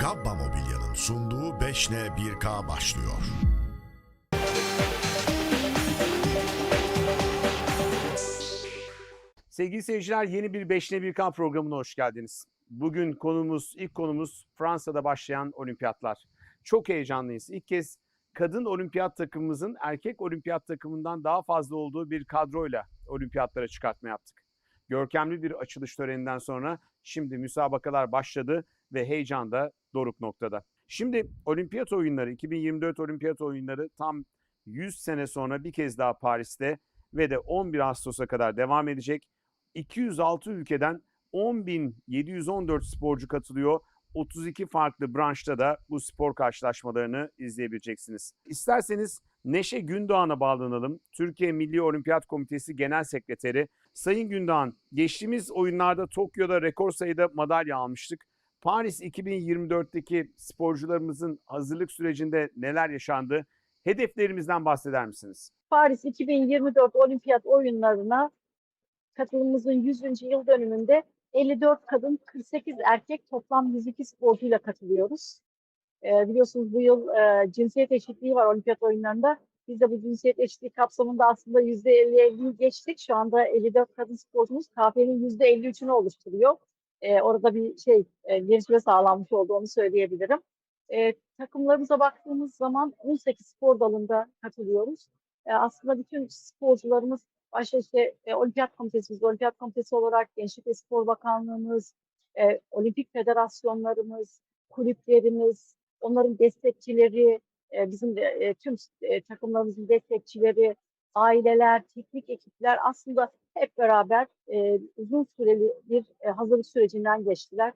Gabba Mobilya'nın sunduğu 5N 1K başlıyor. Sevgili seyirciler yeni bir 5'ne 1K programına hoş geldiniz. Bugün konumuz, ilk konumuz Fransa'da başlayan olimpiyatlar. Çok heyecanlıyız. İlk kez kadın olimpiyat takımımızın erkek olimpiyat takımından daha fazla olduğu bir kadroyla olimpiyatlara çıkartma yaptık. Görkemli bir açılış töreninden sonra şimdi müsabakalar başladı ve heyecan da doruk noktada. Şimdi olimpiyat oyunları, 2024 olimpiyat oyunları tam 100 sene sonra bir kez daha Paris'te ve de 11 Ağustos'a kadar devam edecek. 206 ülkeden 10.714 sporcu katılıyor. 32 farklı branşta da bu spor karşılaşmalarını izleyebileceksiniz. İsterseniz Neşe Gündoğan'a bağlanalım. Türkiye Milli Olimpiyat Komitesi Genel Sekreteri. Sayın Gündoğan, geçtiğimiz oyunlarda Tokyo'da rekor sayıda madalya almıştık. Paris 2024'teki sporcularımızın hazırlık sürecinde neler yaşandı? Hedeflerimizden bahseder misiniz? Paris 2024 Olimpiyat oyunlarına katılımımızın 100. yıl dönümünde 54 kadın, 48 erkek toplam 102 sporcuyla katılıyoruz. Ee, biliyorsunuz bu yıl e, cinsiyet eşitliği var olimpiyat oyunlarında. Biz de bu cinsiyet eşitliği kapsamında aslında %50-50'yi geçtik. Şu anda 54 kadın sporcumuz KF'nin %53'ünü oluşturuyor. Ee, orada bir şey e, gelişme sağlanmış oldu onu söyleyebilirim. Ee, takımlarımıza baktığımız zaman 18 spor dalında katılıyoruz. Ee, aslında bütün sporcularımız başta işte e, Olimpiyat Komitesi'miz, Olimpiyat Komitesi olarak Gençlik ve Spor Bakanlığımız, e, Olimpik Federasyonlarımız, kulüplerimiz, onların destekçileri, e, bizim de e, tüm e, takımlarımızın destekçileri, aileler, teknik ekipler aslında hep beraber e, uzun süreli bir e, hazırlık sürecinden geçtiler.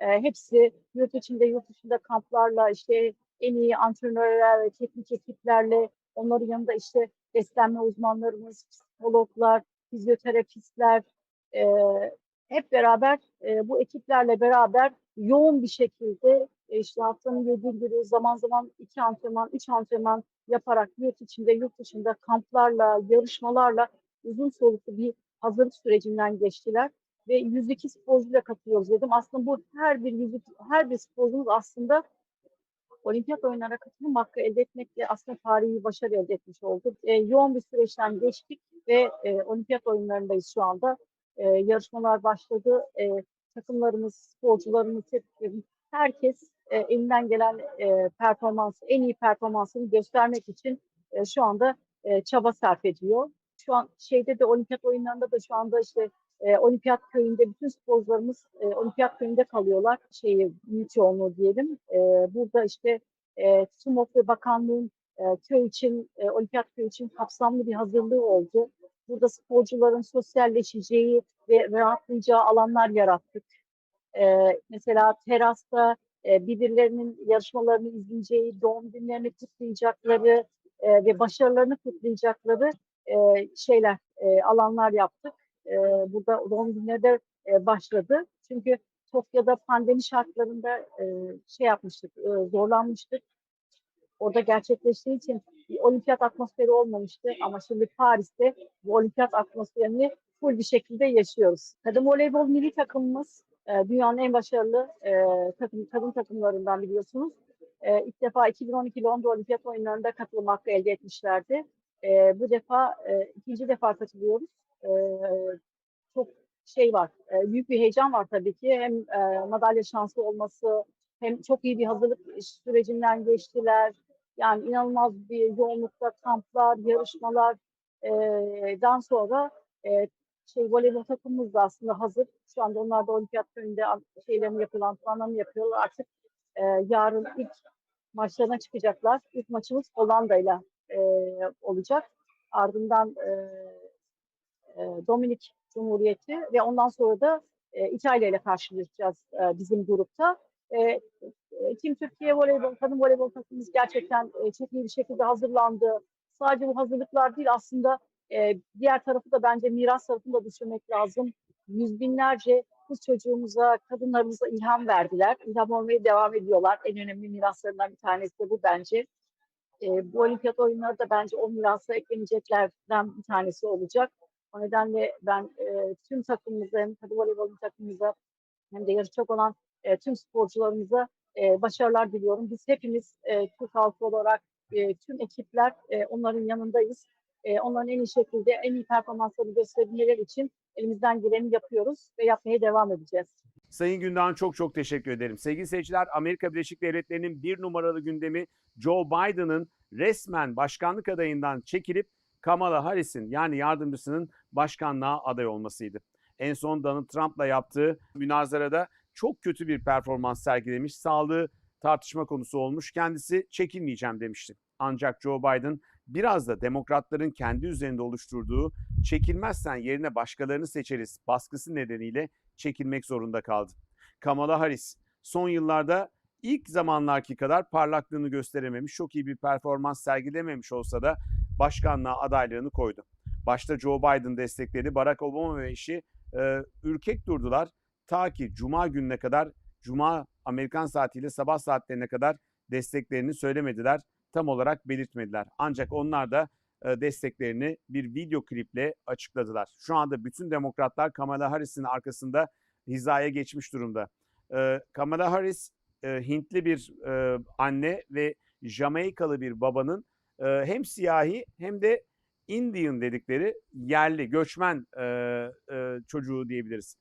E, hepsi yurt içinde, yurt dışında kamplarla işte en iyi antrenörler ve teknik ekiplerle onların yanında işte beslenme uzmanlarımız, psikologlar, fizyoterapistler e, hep beraber e, bu ekiplerle beraber yoğun bir şekilde e, işte haftanın yedi günü zaman zaman iki antrenman, üç antrenman yaparak yurt içinde, yurt dışında kamplarla, yarışmalarla uzun soluklu bir hazırlık sürecinden geçtiler ve 102 sporcuyla katılıyoruz dedim. Aslında bu her bir 102, her bir sporcumuz aslında olimpiyat oyunlarına katılım hakkı elde etmekle aslında tarihi başarı elde etmiş olduk. E, yoğun bir süreçten geçtik ve e, olimpiyat oyunlarındayız şu anda. E, yarışmalar başladı. E, takımlarımız, sporcularımız, herkes e, elinden gelen e, performans, en iyi performansını göstermek için e, şu anda e, çaba sarf ediyor. Şu an şeyde de olimpiyat oyunlarında da şu anda işte e, olimpiyat köyünde bütün sporcularımız e, olimpiyat köyünde kalıyorlar. Şeyi büyük yoğunluğu diyelim. E, burada işte e, TUMOK ve bakanlığın e, köy için, e, olimpiyat köyü için kapsamlı bir hazırlığı oldu. Burada sporcuların sosyalleşeceği ve rahatlayacağı alanlar yarattık. E, mesela terasta e, birbirlerinin yarışmalarını izleyeceği, doğum günlerini kutlayacakları e, ve başarılarını kutlayacakları e, şeyler, e, alanlar yaptık. E, burada doğum de e, başladı. Çünkü Tokyo'da pandemi şartlarında e, şey yapmıştık, e, zorlanmıştık. Orada gerçekleştiği için bir olimpiyat atmosferi olmamıştı ama şimdi Paris'te bu olimpiyat atmosferini full bir şekilde yaşıyoruz. Kadın voleybol milli takımımız e, dünyanın en başarılı e, takım, kadın takımlarından biliyorsunuz. E, ilk defa 2012 Londra Olimpiyat Oyunları'nda katılım hakkı elde etmişlerdi. E, bu defa e, ikinci defa katılıyoruz. E, çok şey var, e, büyük bir heyecan var tabii ki. Hem e, madalya şansı olması, hem çok iyi bir hazırlık sürecinden geçtiler. Yani inanılmaz bir yoğunlukta kamplar, yarışmalar e, dan sonra e, şey voleybol takımımız da aslında hazır. Şu anda onlar da olimpiyat köyünde şeylerini yapıyorlar, antrenmanlarını yapıyorlar. Artık e, yarın ilk maçlarına çıkacaklar. İlk maçımız Hollanda'yla e, olacak. Ardından e, Dominik Cumhuriyeti ve ondan sonra da e, İtalya ile karşılaşacağız e, bizim grupta. E, Team Türkiye voleybol, kadın voleybol takımımız gerçekten e, çok iyi bir şekilde hazırlandı. Sadece bu hazırlıklar değil aslında e, diğer tarafı da bence miras tarafını da düşünmek lazım. Yüz binlerce kız çocuğumuza, kadınlarımıza ilham verdiler. İlham olmaya devam ediyorlar. En önemli miraslarından bir tanesi de bu bence. E, bu olimpiyat oyunları da bence o mirasa ekleneceklerden bir tanesi olacak. O nedenle ben e, tüm takımımıza hem kadın voleybol takımımıza hem de yarışacak olan e, tüm sporcularımıza e, başarılar diliyorum. Biz hepimiz e, Türk halkı olarak e, tüm ekipler e, onların yanındayız. E, onların en iyi şekilde en iyi performanslarını gösterebilmeleri için elimizden geleni yapıyoruz ve yapmaya devam edeceğiz. Sayın Gündoğan çok çok teşekkür ederim. Sevgili seyirciler Amerika Birleşik Devletleri'nin bir numaralı gündemi Joe Biden'ın resmen başkanlık adayından çekilip Kamala Harris'in yani yardımcısının başkanlığa aday olmasıydı. En son Donald Trump'la yaptığı münazarada çok kötü bir performans sergilemiş. Sağlığı tartışma konusu olmuş. Kendisi çekilmeyeceğim demişti. Ancak Joe Biden biraz da demokratların kendi üzerinde oluşturduğu çekilmezsen yerine başkalarını seçeriz baskısı nedeniyle çekilmek zorunda kaldı. Kamala Harris son yıllarda ilk zamanlarki kadar parlaklığını gösterememiş, çok iyi bir performans sergilememiş olsa da başkanlığa adaylığını koydu. Başta Joe Biden destekledi, Barack Obama ve eşi e, ürkek durdular. Ta ki Cuma gününe kadar, Cuma Amerikan saatiyle sabah saatlerine kadar desteklerini söylemediler, tam olarak belirtmediler. Ancak onlar da e, desteklerini bir video kliple açıkladılar. Şu anda bütün demokratlar Kamala Harris'in arkasında hizaya geçmiş durumda. E, Kamala Harris e, Hintli bir anne ve Jamaikalı bir babanın hem siyahi hem de Indian dedikleri yerli, göçmen çocuğu diyebiliriz.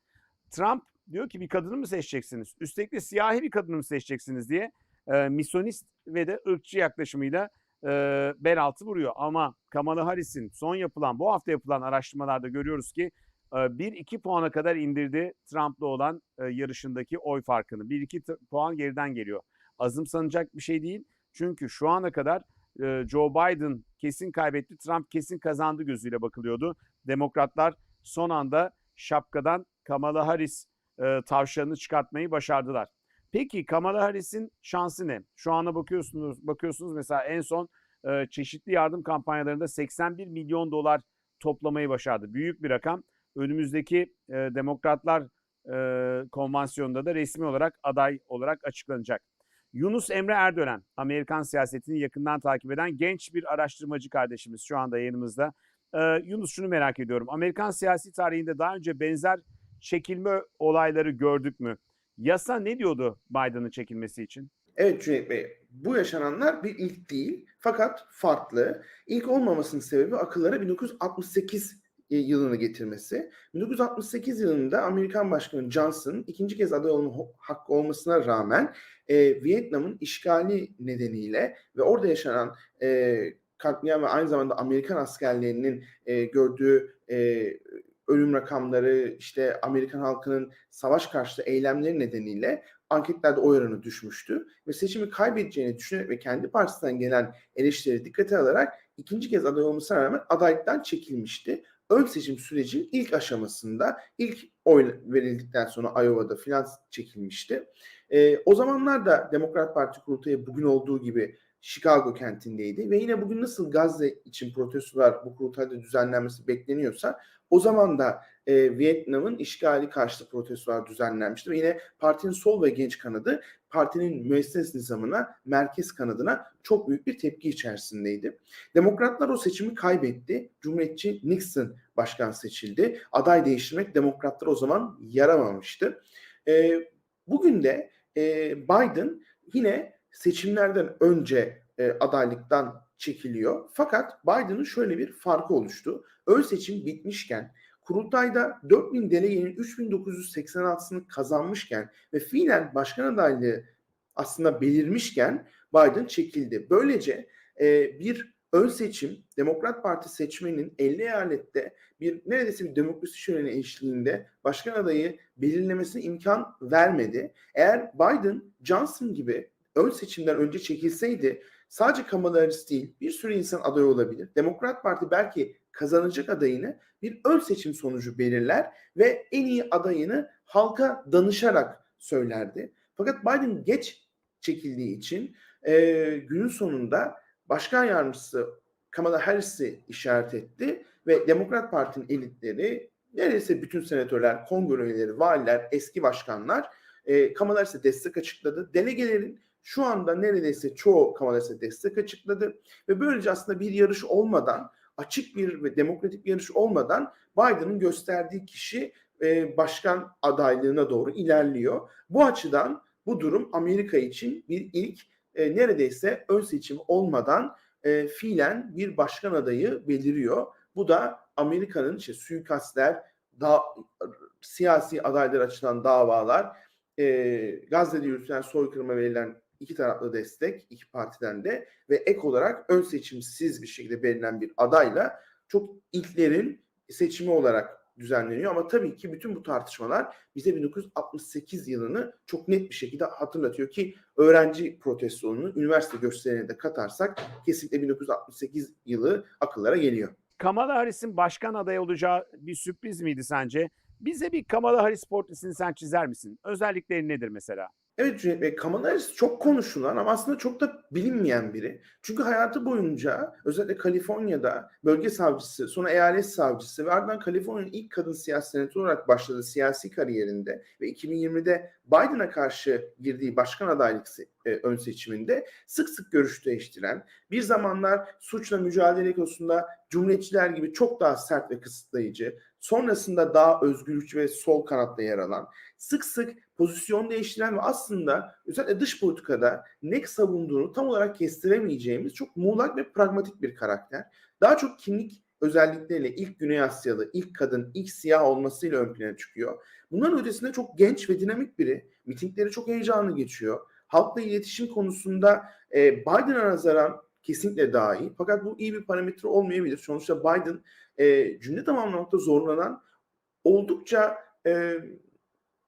Trump diyor ki bir kadını mı seçeceksiniz? Üstelik de siyahi bir kadını mı seçeceksiniz diye e, misyonist ve de ırkçı yaklaşımıyla e, bel altı vuruyor. Ama Kamala Harris'in son yapılan, bu hafta yapılan araştırmalarda görüyoruz ki 1-2 puana kadar indirdi Trump'la olan e, yarışındaki oy farkını. 1-2 puan geriden geliyor. Azımsanacak bir şey değil. Çünkü şu ana kadar e, Joe Biden kesin kaybetti, Trump kesin kazandı gözüyle bakılıyordu. Demokratlar son anda şapkadan Kamala Harris e, tavşanını çıkartmayı başardılar. Peki Kamala Harris'in şansı ne? Şu ana bakıyorsunuz, bakıyorsunuz mesela en son e, çeşitli yardım kampanyalarında 81 milyon dolar toplamayı başardı. Büyük bir rakam. Önümüzdeki e, Demokratlar e, konvansiyonunda da resmi olarak aday olarak açıklanacak. Yunus Emre Erdönen, Amerikan siyasetini yakından takip eden genç bir araştırmacı kardeşimiz şu anda yanımızda. Ee, Yunus şunu merak ediyorum. Amerikan siyasi tarihinde daha önce benzer çekilme olayları gördük mü? Yasa ne diyordu Biden'ın çekilmesi için? Evet Cüneyt Bey, bu yaşananlar bir ilk değil fakat farklı. İlk olmamasının sebebi akıllara 1968 yılını getirmesi. 1968 yılında Amerikan Başkanı Johnson ikinci kez aday olma hakkı olmasına rağmen e, Vietnam'ın işgali nedeniyle ve orada yaşanan e, katliam ve aynı zamanda Amerikan askerlerinin e, gördüğü e, ölüm rakamları, işte Amerikan halkının savaş karşıtı eylemleri nedeniyle anketlerde oy oranı düşmüştü ve seçimi kaybedeceğini düşünerek ve kendi partisinden gelen eleştirileri dikkate alarak ikinci kez aday olmasına rağmen adaylıktan çekilmişti. Ön seçim sürecinin ilk aşamasında ilk oy verildikten sonra Iowa'da filan çekilmişti. Ee, o zamanlar da Demokrat Parti kurultayı bugün olduğu gibi Chicago kentindeydi ve yine bugün nasıl Gazze için protestolar bu kurultayda düzenlenmesi bekleniyorsa o zaman da e, Vietnam'ın işgali karşıtı protestolar düzenlenmişti ve yine partinin sol ve genç kanadı partinin müesses nizamına, merkez kanadına çok büyük bir tepki içerisindeydi. Demokratlar o seçimi kaybetti. Cumhuriyetçi Nixon başkan seçildi. Aday değiştirmek demokratlar o zaman yaramamıştı. E, bugün de e, Biden yine seçimlerden önce e, adaylıktan çekiliyor. Fakat Biden'ın şöyle bir farkı oluştu. Ön seçim bitmişken kurultayda 4000 delegenin 3986'sını kazanmışken ve fiilen başkan adaylığı aslında belirmişken Biden çekildi. Böylece e, bir ön seçim Demokrat Parti seçmenin 50 eyalette bir neredeyse bir demokrasi şöleni eşliğinde başkan adayı belirlemesine imkan vermedi. Eğer Biden Johnson gibi ön seçimden önce çekilseydi sadece Kamala Harris değil bir sürü insan aday olabilir. Demokrat Parti belki kazanacak adayını bir ön seçim sonucu belirler ve en iyi adayını halka danışarak söylerdi. Fakat Biden geç çekildiği için e, günün sonunda başkan yardımcısı Kamala Harris'i işaret etti ve Demokrat Parti'nin elitleri neredeyse bütün senatörler, kongre üyeleri, valiler, eski başkanlar e, Kamala Harris'e destek açıkladı. Delegelerin şu anda neredeyse çoğu Kamala Harris'e destek açıkladı ve böylece aslında bir yarış olmadan açık bir ve demokratik bir yarış olmadan Biden'ın gösterdiği kişi e, başkan adaylığına doğru ilerliyor. Bu açıdan bu durum Amerika için bir ilk e, neredeyse ön seçim olmadan e, fiilen bir başkan adayı beliriyor. Bu da Amerika'nın işte suikastler, da, siyasi adaylar açılan davalar, e, Gazze'de yürütülen soykırıma verilen iki taraflı destek, iki partiden de ve ek olarak ön seçimsiz bir şekilde verilen bir adayla çok ilklerin seçimi olarak düzenleniyor. Ama tabii ki bütün bu tartışmalar bize 1968 yılını çok net bir şekilde hatırlatıyor ki öğrenci protestolarını üniversite gösterilerine de katarsak kesinlikle 1968 yılı akıllara geliyor. Kamala Harris'in başkan adayı olacağı bir sürpriz miydi sence? Bize bir Kamala Harris portresini sen çizer misin? Özellikleri nedir mesela? Evet Cüneyt Bey, Kamala Harris çok konuşulan ama aslında çok da bilinmeyen biri. Çünkü hayatı boyunca özellikle Kaliforniya'da bölge savcısı, sonra eyalet savcısı ve ardından Kaliforniya'nın ilk kadın siyasi senatörü olarak başladığı siyasi kariyerinde ve 2020'de Biden'a karşı girdiği başkan adaylık e, ön seçiminde sık sık görüş değiştiren, bir zamanlar suçla mücadele konusunda cumhuriyetçiler gibi çok daha sert ve kısıtlayıcı, sonrasında daha özgürlükçü ve sol kanatta yer alan, sık sık pozisyon değiştiren ve aslında özellikle dış politikada ne savunduğunu tam olarak kestiremeyeceğimiz çok muğlak ve pragmatik bir karakter. Daha çok kimlik özellikleriyle ilk Güney Asyalı, ilk kadın, ilk siyah olmasıyla ön plana çıkıyor. Bunların ötesinde çok genç ve dinamik biri. Mitingleri çok heyecanlı geçiyor. Halkla iletişim konusunda e, Biden'a nazaran kesinlikle daha iyi. Fakat bu iyi bir parametre olmayabilir. Sonuçta Biden e, cümle tamamlamakta zorlanan oldukça e,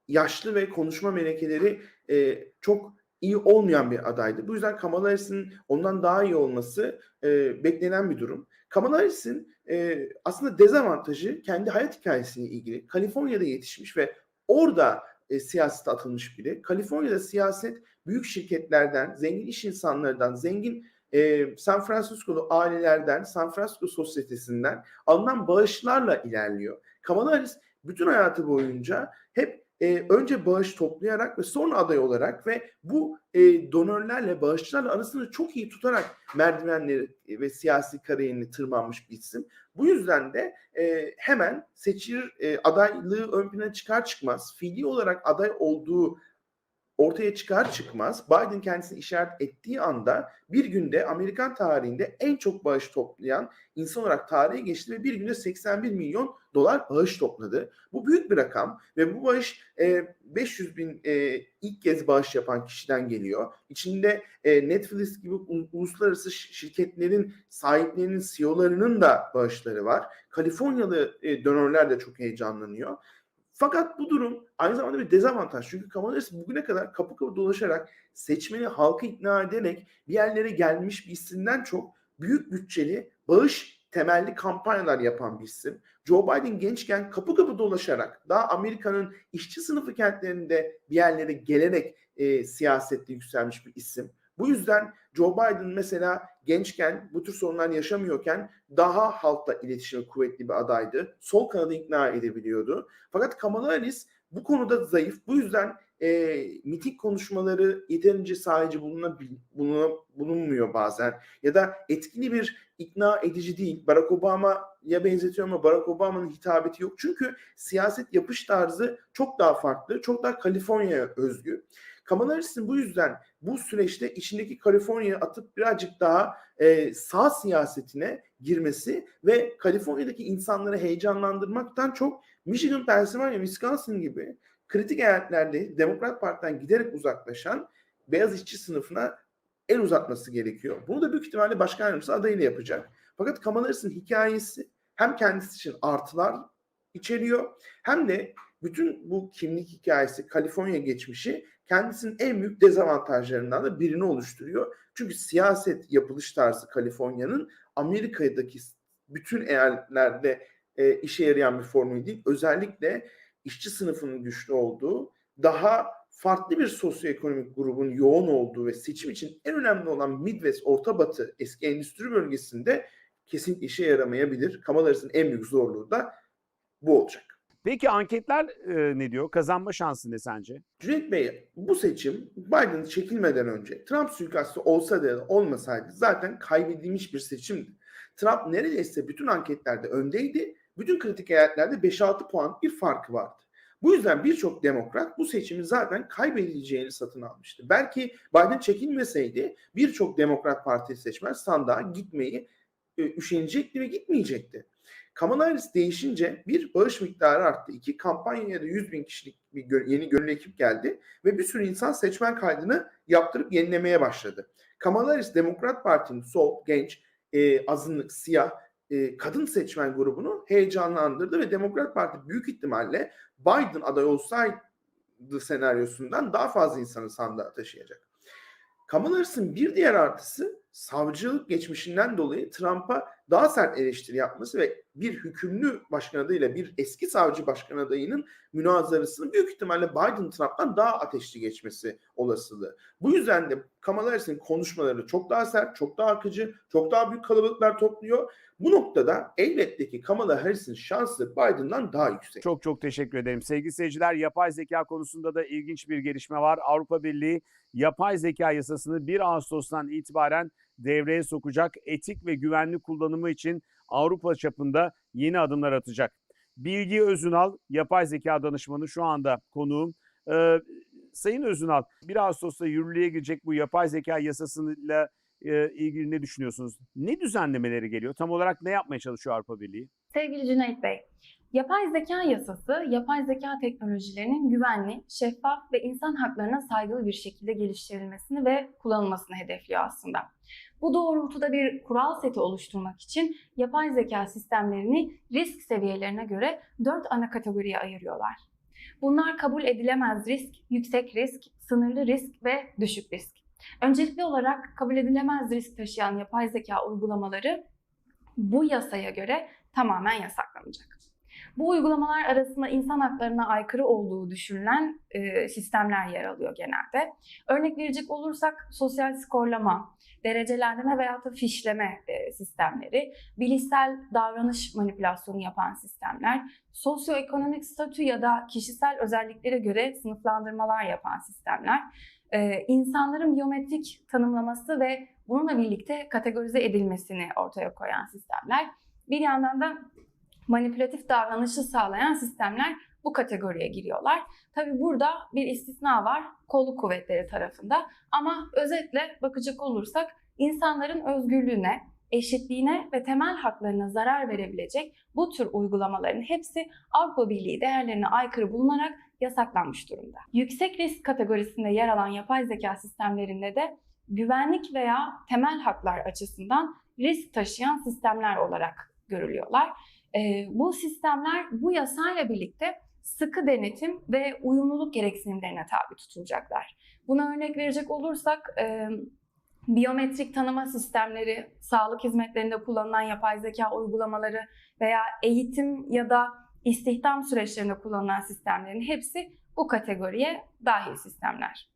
yaşlı ve konuşma melekeleri e, çok iyi olmayan bir adaydı. Bu yüzden Kamala Harris'in ondan daha iyi olması e, beklenen bir durum. Kamala Harris'in e, aslında dezavantajı kendi hayat hikayesiyle ilgili. Kaliforniya'da yetişmiş ve orada e, siyasete atılmış biri. Kaliforniya'da siyaset büyük şirketlerden, zengin iş insanlarından, zengin e, San Francisco'lu ailelerden, San Francisco sosyetesinden alınan bağışlarla ilerliyor. Kamala Harris bütün hayatı boyunca hep e, önce bağış toplayarak ve sonra aday olarak ve bu e, donörlerle, bağışçılarla arasını çok iyi tutarak merdivenleri ve siyasi kariyerini tırmanmış bir isim. Bu yüzden de e, hemen seçilir e, adaylığı ön plana çıkar çıkmaz fiili olarak aday olduğu ortaya çıkar çıkmaz Biden kendisini işaret ettiği anda bir günde Amerikan tarihinde en çok bağış toplayan insan olarak tarihe geçti ve bir günde 81 milyon dolar bağış topladı. Bu büyük bir rakam ve bu bağış e, 500 bin e, ilk kez bağış yapan kişiden geliyor. İçinde e, Netflix gibi uluslararası şirketlerin sahiplerinin, CEO'larının da bağışları var. Kaliforniyalı e, donörler de çok heyecanlanıyor. Fakat bu durum aynı zamanda bir dezavantaj. Çünkü Kamala Harris bugüne kadar kapı kapı dolaşarak seçmeni halkı ikna ederek bir yerlere gelmiş bir isimden çok büyük bütçeli bağış temelli kampanyalar yapan bir isim. Joe Biden gençken kapı kapı dolaşarak daha Amerika'nın işçi sınıfı kentlerinde bir yerlere gelerek e, siyasette yükselmiş bir isim. Bu yüzden Joe Biden mesela gençken bu tür sorunlar yaşamıyorken daha halkla iletişimi kuvvetli bir adaydı. Sol kanadı ikna edebiliyordu. Fakat Kamala Harris bu konuda zayıf. Bu yüzden e, miting konuşmaları yeterince sadece bulunmuyor bazen. Ya da etkili bir ikna edici değil. Barack Obama'ya benzetiyorum ama Barack Obama'nın hitabeti yok. Çünkü siyaset yapış tarzı çok daha farklı, çok daha Kaliforniya'ya özgü. Kamala Harris'in bu yüzden bu süreçte içindeki Kaliforniya'ya atıp birazcık daha e, sağ siyasetine girmesi ve Kaliforniya'daki insanları heyecanlandırmaktan çok Michigan, Pennsylvania, Wisconsin gibi kritik eyaletlerde Demokrat Parti'den giderek uzaklaşan beyaz işçi sınıfına el uzatması gerekiyor. Bunu da büyük ihtimalle başkan yardımcısı adayıyla yapacak. Fakat Kamala Harris'in hikayesi hem kendisi için artılar içeriyor hem de bütün bu kimlik hikayesi, Kaliforniya geçmişi kendisinin en büyük dezavantajlarından da birini oluşturuyor. Çünkü siyaset yapılış tarzı Kaliforniya'nın Amerika'daki bütün eyaletlerde e, işe yarayan bir formül değil. Özellikle işçi sınıfının güçlü olduğu, daha farklı bir sosyoekonomik grubun yoğun olduğu ve seçim için en önemli olan Midwest, Orta Batı, eski endüstri bölgesinde kesinlikle işe yaramayabilir. Kamala en büyük zorluğu da bu olacak. Peki anketler e, ne diyor? Kazanma şansı ne sence? Cüneyt Bey bu seçim Biden çekilmeden önce Trump suikastı olsa da olmasaydı zaten kaybedilmiş bir seçimdi. Trump neredeyse bütün anketlerde öndeydi. Bütün kritik eyaletlerde 5-6 puan bir farkı vardı. Bu yüzden birçok demokrat bu seçimi zaten kaybedileceğini satın almıştı. Belki Biden çekilmeseydi birçok demokrat parti seçmen sandığa gitmeyi e, üşenecekti ve gitmeyecekti. Kamala Harris değişince bir bağış miktarı arttı. İki kampanyaya da 100 bin kişilik bir yeni gönüllü ekip geldi ve bir sürü insan seçmen kaydını yaptırıp yenilemeye başladı. Kamala Harris Demokrat Parti'nin sol, genç, e, azınlık, siyah, e, kadın seçmen grubunu heyecanlandırdı ve Demokrat Parti büyük ihtimalle Biden aday olsaydı senaryosundan daha fazla insanı sandığa taşıyacak. Kamala Harris'in bir diğer artısı savcılık geçmişinden dolayı Trump'a daha sert eleştiri yapması ve bir hükümlü başkan adayıyla bir eski savcı başkan adayının münazarasının büyük ihtimalle Biden Trump'tan daha ateşli geçmesi olasılığı. Bu yüzden de Kamala Harris'in konuşmaları çok daha sert, çok daha akıcı, çok daha büyük kalabalıklar topluyor. Bu noktada elbette ki Kamala Harris'in şansı Biden'dan daha yüksek. Çok çok teşekkür ederim. Sevgili seyirciler yapay zeka konusunda da ilginç bir gelişme var. Avrupa Birliği yapay zeka yasasını 1 Ağustos'tan itibaren devreye sokacak. Etik ve güvenli kullanımı için Avrupa çapında yeni adımlar atacak. Bilgi Özünal, yapay zeka danışmanı şu anda konuğum. Ee, Sayın Özünal, 1 Ağustos'ta yürürlüğe girecek bu yapay zeka yasasıyla e, ilgili ne düşünüyorsunuz? Ne düzenlemeleri geliyor? Tam olarak ne yapmaya çalışıyor Avrupa Birliği? Sevgili Cüneyt Bey, yapay zeka yasası, yapay zeka teknolojilerinin güvenli, şeffaf ve insan haklarına saygılı bir şekilde geliştirilmesini ve kullanılmasını hedefliyor aslında. Bu doğrultuda bir kural seti oluşturmak için yapay zeka sistemlerini risk seviyelerine göre dört ana kategoriye ayırıyorlar. Bunlar kabul edilemez risk, yüksek risk, sınırlı risk ve düşük risk. Öncelikli olarak kabul edilemez risk taşıyan yapay zeka uygulamaları bu yasaya göre tamamen yasaklanacak. Bu uygulamalar arasında insan haklarına aykırı olduğu düşünülen e, sistemler yer alıyor genelde. Örnek verecek olursak sosyal skorlama, derecelendirme veya da fişleme e, sistemleri, bilişsel davranış manipülasyonu yapan sistemler, sosyoekonomik statü ya da kişisel özelliklere göre sınıflandırmalar yapan sistemler, e, insanların biyometrik tanımlaması ve bununla birlikte kategorize edilmesini ortaya koyan sistemler. Bir yandan da manipülatif davranışı sağlayan sistemler bu kategoriye giriyorlar. Tabi burada bir istisna var kolluk kuvvetleri tarafında ama özetle bakacak olursak insanların özgürlüğüne, eşitliğine ve temel haklarına zarar verebilecek bu tür uygulamaların hepsi Avrupa Birliği değerlerine aykırı bulunarak yasaklanmış durumda. Yüksek risk kategorisinde yer alan yapay zeka sistemlerinde de güvenlik veya temel haklar açısından risk taşıyan sistemler olarak görülüyorlar. Ee, bu sistemler bu yasayla birlikte sıkı denetim ve uyumluluk gereksinimlerine tabi tutulacaklar. Buna örnek verecek olursak e, biyometrik tanıma sistemleri, sağlık hizmetlerinde kullanılan yapay zeka uygulamaları veya eğitim ya da istihdam süreçlerinde kullanılan sistemlerin hepsi bu kategoriye dahil sistemler.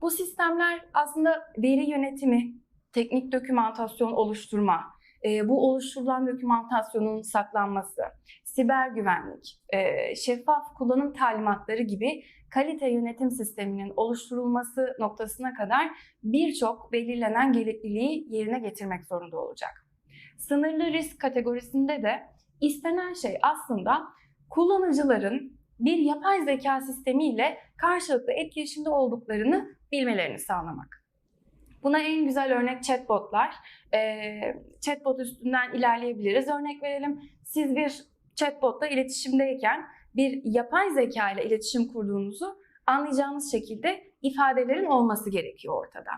Bu sistemler aslında veri yönetimi, teknik dokümantasyon oluşturma, e, bu oluşturulan dokümantasyonun saklanması, siber güvenlik, e, şeffaf kullanım talimatları gibi kalite yönetim sisteminin oluşturulması noktasına kadar birçok belirlenen gerekliliği yerine getirmek zorunda olacak. Sınırlı risk kategorisinde de istenen şey aslında kullanıcıların bir yapay zeka sistemiyle karşılıklı etkileşimde olduklarını bilmelerini sağlamak. Buna en güzel örnek chatbotlar. Ee, chatbot üstünden ilerleyebiliriz. Örnek verelim. Siz bir chatbotla iletişimdeyken bir yapay zeka ile iletişim kurduğunuzu anlayacağınız şekilde ifadelerin olması gerekiyor ortada.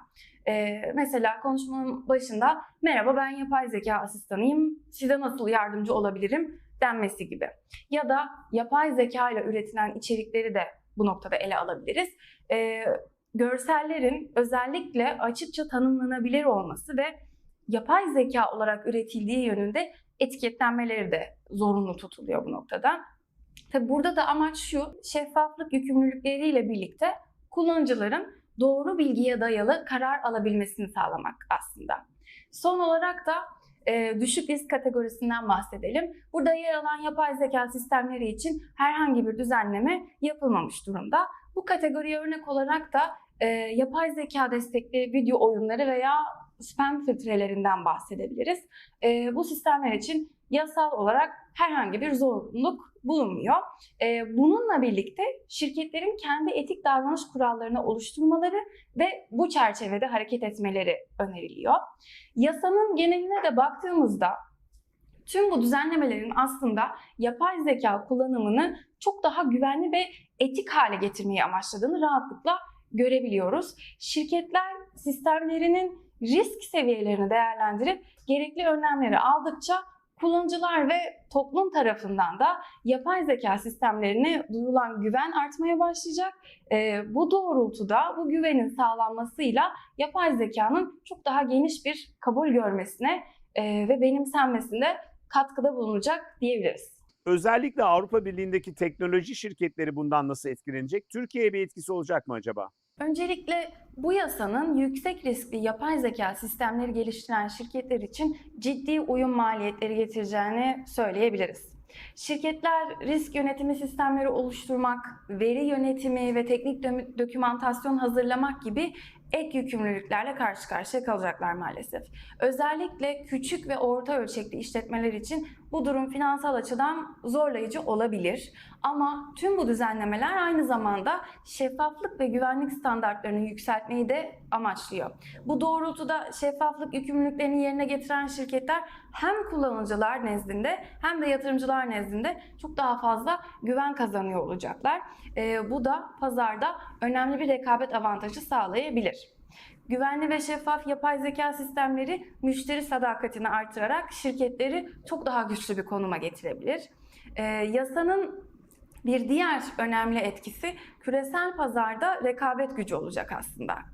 Ee, mesela konuşmanın başında merhaba ben yapay zeka asistanıyım, size nasıl yardımcı olabilirim denmesi gibi. Ya da yapay zeka ile üretilen içerikleri de bu noktada ele alabiliriz. Ee, görsellerin özellikle açıkça tanımlanabilir olması ve yapay zeka olarak üretildiği yönünde etiketlenmeleri de zorunlu tutuluyor bu noktada. Tabi burada da amaç şu, şeffaflık yükümlülükleriyle birlikte kullanıcıların doğru bilgiye dayalı karar alabilmesini sağlamak aslında. Son olarak da e, düşük risk kategorisinden bahsedelim. Burada yer alan yapay zeka sistemleri için herhangi bir düzenleme yapılmamış durumda. Bu kategoriye örnek olarak da e, yapay zeka destekli video oyunları veya spam filtrelerinden bahsedebiliriz. E, bu sistemler için yasal olarak herhangi bir zorunluluk bulunmuyor. Ee, bununla birlikte şirketlerin kendi etik davranış kurallarını oluşturmaları ve bu çerçevede hareket etmeleri öneriliyor. Yasanın geneline de baktığımızda tüm bu düzenlemelerin aslında yapay zeka kullanımını çok daha güvenli ve etik hale getirmeyi amaçladığını rahatlıkla görebiliyoruz. Şirketler sistemlerinin risk seviyelerini değerlendirip gerekli önlemleri aldıkça kullanıcılar ve toplum tarafından da yapay zeka sistemlerine duyulan güven artmaya başlayacak. Ee, bu doğrultuda bu güvenin sağlanmasıyla yapay zekanın çok daha geniş bir kabul görmesine e, ve benimsenmesinde katkıda bulunacak diyebiliriz. Özellikle Avrupa Birliği'ndeki teknoloji şirketleri bundan nasıl etkilenecek? Türkiye'ye bir etkisi olacak mı acaba? Öncelikle bu yasanın yüksek riskli yapay zeka sistemleri geliştiren şirketler için ciddi uyum maliyetleri getireceğini söyleyebiliriz. Şirketler risk yönetimi sistemleri oluşturmak, veri yönetimi ve teknik dö- dokümantasyon hazırlamak gibi ek yükümlülüklerle karşı karşıya kalacaklar maalesef. Özellikle küçük ve orta ölçekli işletmeler için bu durum finansal açıdan zorlayıcı olabilir. Ama tüm bu düzenlemeler aynı zamanda şeffaflık ve güvenlik standartlarını yükseltmeyi de amaçlıyor. Bu doğrultuda şeffaflık yükümlülüklerini yerine getiren şirketler hem kullanıcılar nezdinde hem de yatırımcılar nezdinde çok daha fazla güven kazanıyor olacaklar. Ee, bu da pazarda önemli bir rekabet avantajı sağlayabilir. Güvenli ve şeffaf yapay zeka sistemleri müşteri sadakatini artırarak şirketleri çok daha güçlü bir konuma getirebilir. Ee, yasanın bir diğer önemli etkisi küresel pazarda rekabet gücü olacak aslında.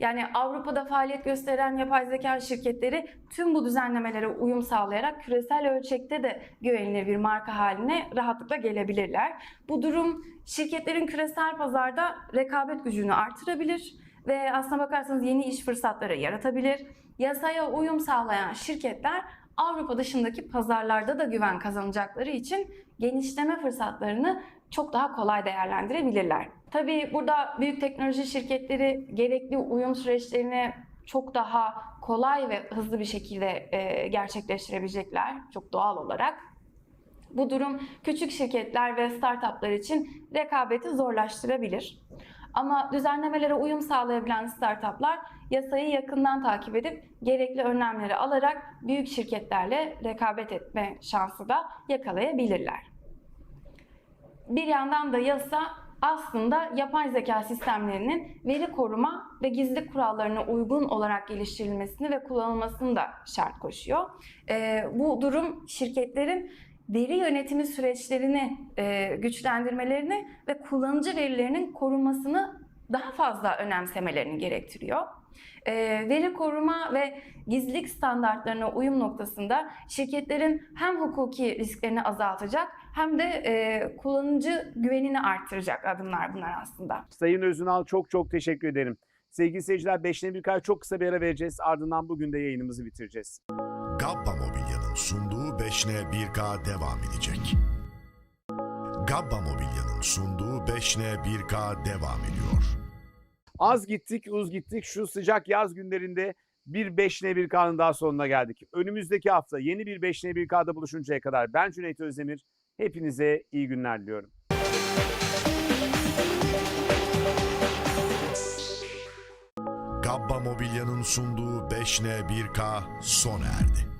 Yani Avrupa'da faaliyet gösteren yapay zeka şirketleri tüm bu düzenlemelere uyum sağlayarak küresel ölçekte de güvenilir bir marka haline rahatlıkla gelebilirler. Bu durum şirketlerin küresel pazarda rekabet gücünü artırabilir ve aslına bakarsanız yeni iş fırsatları yaratabilir. Yasaya uyum sağlayan şirketler Avrupa dışındaki pazarlarda da güven kazanacakları için genişleme fırsatlarını çok daha kolay değerlendirebilirler. Tabii burada büyük teknoloji şirketleri gerekli uyum süreçlerini çok daha kolay ve hızlı bir şekilde e, gerçekleştirebilecekler çok doğal olarak. Bu durum küçük şirketler ve startuplar için rekabeti zorlaştırabilir. Ama düzenlemelere uyum sağlayabilen startuplar yasayı yakından takip edip gerekli önlemleri alarak büyük şirketlerle rekabet etme şansı da yakalayabilirler. Bir yandan da yasa aslında yapay zeka sistemlerinin veri koruma ve gizlilik kurallarına uygun olarak geliştirilmesini ve kullanılmasını da şart koşuyor. Ee, bu durum şirketlerin veri yönetimi süreçlerini e, güçlendirmelerini ve kullanıcı verilerinin korunmasını daha fazla önemsemelerini gerektiriyor. E, veri koruma ve gizlilik standartlarına uyum noktasında şirketlerin hem hukuki risklerini azaltacak hem de e, kullanıcı güvenini artıracak adımlar bunlar aslında. Sayın Özünal çok çok teşekkür ederim. Sevgili seyirciler 5'ne bir kay çok kısa bir ara vereceğiz. Ardından bugün de yayınımızı bitireceğiz. Gabba Mobilya'nın sunduğu 5N 1K devam edecek. Gabba Mobilya'nın sunduğu 5N 1K devam ediyor. Az gittik, uz gittik. Şu sıcak yaz günlerinde bir 5N 1K'nın daha sonuna geldik. Önümüzdeki hafta yeni bir 5N 1K'da buluşuncaya kadar ben Cüneyt Özdemir. Hepinize iyi günler diliyorum. Gabba Mobilya'nın sunduğu 5N 1K sona erdi.